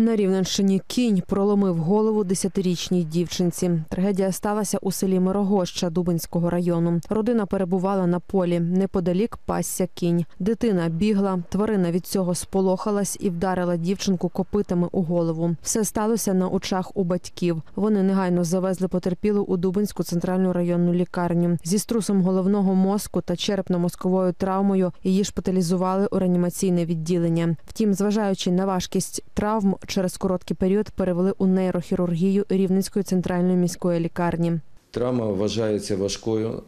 На Рівненщині кінь проломив голову десятирічній дівчинці. Трагедія сталася у селі Мирогоща Дубинського району. Родина перебувала на полі. Неподалік пасся кінь. Дитина бігла. Тварина від цього сполохалась і вдарила дівчинку копитами у голову. Все сталося на очах у батьків. Вони негайно завезли потерпілу у Дубинську центральну районну лікарню. Зі струсом головного мозку та черепно-мозковою травмою її шпиталізували у реанімаційне відділення. Втім, зважаючи на важкість травм, через короткий період перевели у нейрохірургію Рівненської центральної міської лікарні. Травма вважається важкою.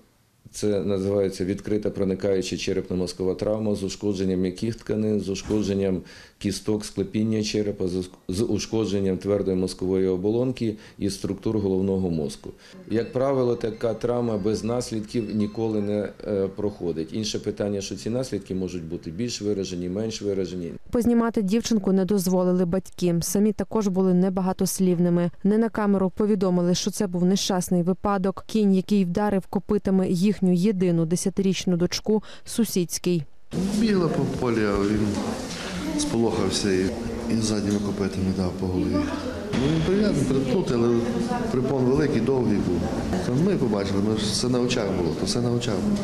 Це називається відкрита проникаюча черепно-мозкова травма з ушкодженням м'яких тканин, з ушкодженням кісток, склепіння черепа, з- ушкодженням твердої мозкової оболонки і структур головного мозку. Як правило, така травма без наслідків ніколи не е, проходить. Інше питання, що ці наслідки можуть бути більш виражені, менш виражені. Познімати дівчинку не дозволили батьки. Самі також були небагатослівними. Не на камеру повідомили, що це був нещасний випадок. Кінь, який вдарив копитами їхню єдину десятирічну дочку, сусідський. Бігла по полі, а він сполохався і, і задніми копитами дав по голові. Ну, він прив'язаний, припнутий, але припон великий, довгий був. Ми побачили, ми ж все на очах було, то все на очах було.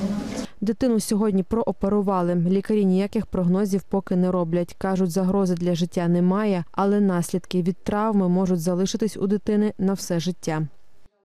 Дитину сьогодні прооперували. Лікарі ніяких прогнозів поки не роблять. кажуть, загрози для життя немає, але наслідки від травми можуть залишитись у дитини на все життя.